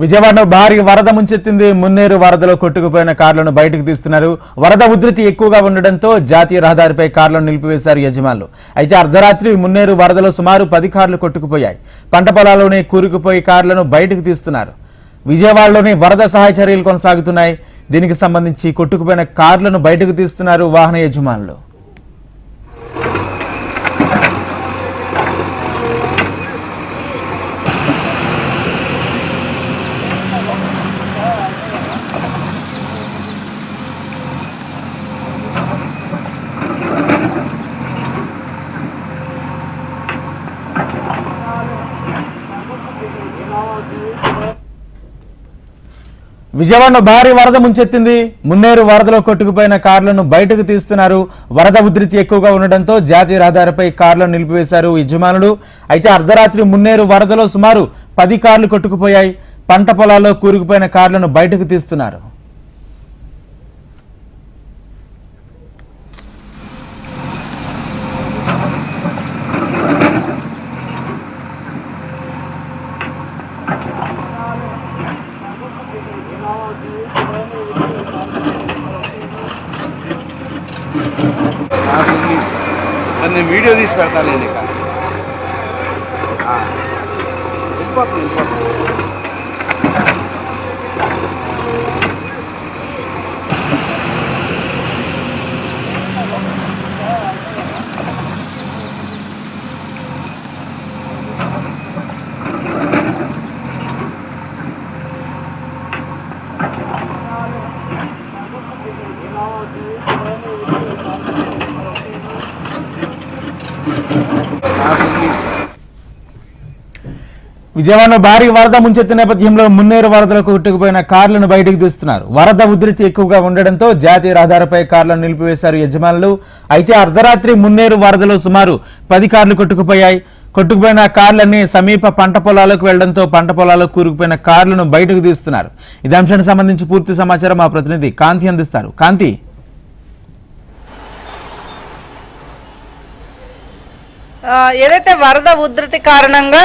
విజయవాడలో భారీ వరద ముంచెత్తింది. మున్నేరు వరదలో కొట్టుకుపోయిన కార్లను బయటకు తీస్తున్నారు. వరద ఉధృతి ఎక్కువగా ఉండడంతో జాతీయ రహదారిపై కార్లను నిలిపివేశారు యజమానులు. అయితే అర్ధరాత్రి మున్నేరు వరదలో సుమారు పది కార్లు కొట్టుకుపోయాయి. పంట పొలాల్లోనే కూరుకుపోయి కార్లను బయటకు తీస్తున్నారు. విజయవాడలోని వరద సహాయ చర్యలు కొనసాగుతున్నాయి. దీనికి సంబంధించి కొట్టుకుపోయిన కార్లను బయటకు తీస్తున్నారు వాహన యజమానులు. విజయవాడలో భారీ వరద ముంచెత్తింది. మున్నేరు వరదలో కొట్టుకుపోయిన కార్లను బయటకు తీస్తున్నారు. వరద ఉధృతి ఎక్కువగా ఉండడంతో జాతీయ రహదారిపై కార్లను నిలిపివేశారు యజమానులు. అయితే అర్ధరాత్రి మున్నేరు వరదలో సుమారు పది కార్లు కొట్టుకుపోయాయి. పంట పొలాల్లో కూరుకుపోయిన కార్లను బయటకు తీస్తున్నారు. నాకు ఇది మరి నేను వీడియో తీసి పెడతాను నేను ఇక ఆ. వెళ్ళిపోతుంది వెళ్ళిపోతుంది నాకు ఇది విజయవాడలో భారీ వరద ముంచెత్తిన నేపథ్యంలో మున్నేరు వరదలో కొట్టుకుపోయిన కార్లను బయటకు తీస్తున్నారు. వరద ఉధృతి ఎక్కువగా ఉండడంతో జాతీయ రహదారిపై కార్లను నిలిపివేశారు యజమానులు. అయితే అర్ధరాత్రి మున్నేరు వరదలో సుమారు పది కార్లు కొట్టుకుపోయాయి. కొట్టుకుపోయిన కార్లన్నీ సమీప పంట పొలాలకు వెళ్ళడంతో పంట పొలాల్లో కూరుకుపోయిన కార్లను బయటకు తీస్తున్నారు. ఇదే అంశానికి సంబంధించి పూర్తి సమాచారం మా ప్రతినిధి కాంతి అందిస్తారు. కాంతి ఏదైతే వరద ఉధృతి కారణంగా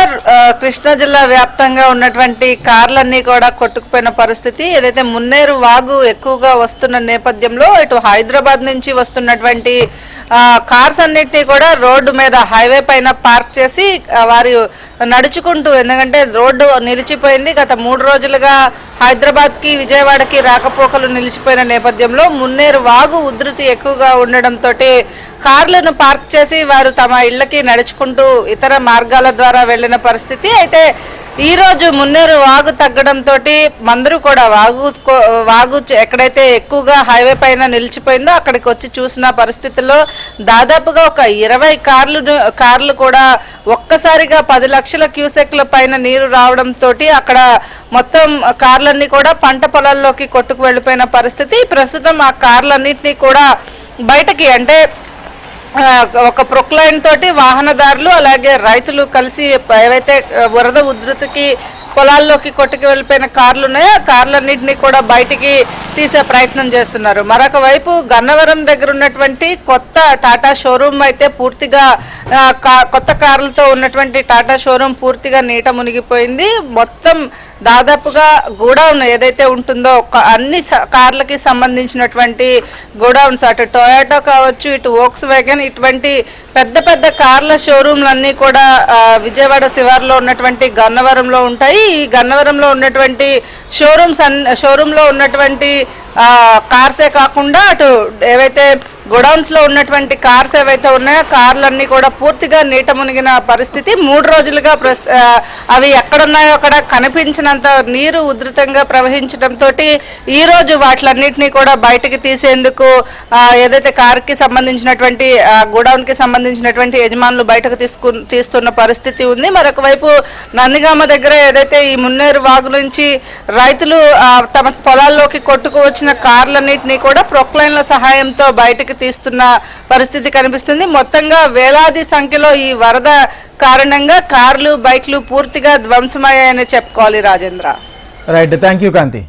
కృష్ణా జిల్లా వ్యాప్తంగా ఉన్నటువంటి కార్లన్నీ కూడా కొట్టుకుపోయిన పరిస్థితి ఏదైతే మున్నేరు వాగు ఎక్కువగా వస్తున్న నేపథ్యంలో ఇటు హైదరాబాద్ నుంచి వస్తున్నటువంటి కార్స్ అన్నిటినీ కూడా రోడ్డు మీద హైవే పైన పార్క్ చేసి వారు నడుచుకుంటూ ఎందుకంటే రోడ్డు నిలిచిపోయింది గత మూడు రోజులుగా హైదరాబాద్కి విజయవాడకి రాకపోకలు నిలిచిపోయిన నేపథ్యంలో మున్నేరు వాగు ఉధృతి ఎక్కువగా ఉండడంతో కార్లను పార్క్ చేసి వారు తమ ఇళ్ళకి నడుచుకుంటూ ఇతర మార్గాల ద్వారా వెళ్ళిన పరిస్థితి. అయితే ఈరోజు మున్నేరు వాగు తగ్గడంతో అందరూ కూడా వాగు కో- వాగు ఎక్కడైతే ఎక్కువగా హైవే పైన నిలిచిపోయిందో అక్కడికి వచ్చి చూసిన పరిస్థితుల్లో దాదాపుగా ఒక ఇరవై కార్లు కార్లు కూడా ఒక్కసారిగా పది లక్షల క్యూసెక్ల పైన నీరు రావడంతో అక్కడ మొత్తం కార్లన్నీ కూడా పంట పొలాల్లోకి కొట్టుకు వెళ్ళిపోయిన పరిస్థితి. ప్రస్తుతం ఆ కార్లన్నింటినీ కూడా బయటకి అంటే ఒక ప్రొక్లైన్ తోటి వాహనదారులు అలాగే రైతులు కలిసి ఏవైతే వరద ఉధృతికి పొలాల్లోకి కొట్టుకు వెళ్ళిపోయిన కార్లు ఉన్నాయో ఆ కార్లన్నింటినీ కూడా బయటికి తీసే ప్రయత్నం చేస్తున్నారు. మరొక వైపు గన్నవరం దగ్గర ఉన్నటువంటి కొత్త టాటా షోరూమ్ అయితే పూర్తిగా కొత్త కార్లతో ఉన్నటువంటి టాటా షోరూమ్ పూర్తిగా నీట మునిగిపోయింది. మొత్తం దాదాపుగా గోడౌన్ ఏదైతే ఉంటుందో అన్ని కార్లకి సంబంధించినటువంటి గోడౌన్స్ అటు టొయాటో కావచ్చు ఇటు వోక్స్ వ్యాగన్ ఇటువంటి పెద్ద పెద్ద కార్ల షోరూమ్లన్నీ కూడా విజయవాడ శివార్లో ఉన్నటువంటి గన్నవరంలో ఉంటాయి. ఈ గన్నవరంలో ఉన్నటువంటి షోరూమ్స్ అన్ షోరూంలో ఉన్నటువంటి కార్సే కాకుండా అటు ఏవైతే గొడౌన్స్లో ఉన్నటువంటి కార్స్ ఏవైతే ఉన్నాయో కార్లన్నీ కూడా పూర్తిగా నీట మునిగిన పరిస్థితి. మూడు రోజులుగా ప్రస్- అవి ఎక్కడున్నాయో అక్కడ కనిపించినంత నీరు ఉధృతంగా ప్రవహించడంతో ఈ రోజు వాటిలన్నింటినీ కూడా బయటకు తీసేందుకు ఏదైతే కార్కి సంబంధించినటువంటి గోడౌన్కి సంబంధించినటువంటి యజమానులు బయటకు తీసుకు తీస్తున్న పరిస్థితి ఉంది. మరొక వైపు నందిగామ దగ్గర ఏదైతే ఈ మున్నేరు వాగు నుంచి రైతులు తమ పొలాల్లోకి కొట్టుకు వచ్చిన కార్లన్నింటినీ కూడా ప్రొక్లైన్ల సహాయంతో బయటకు తీస్తున్న పరిస్థితి కనిపిస్తుంది. మొత్తంగా వేలాది సంఖ్యలో ఈ వరద కారణంగా కార్లు బైక్లు పూర్తిగా ధ్వంసమయ్యాయని చెప్పుకోవాలి Rajendra. Right thank you Kanthi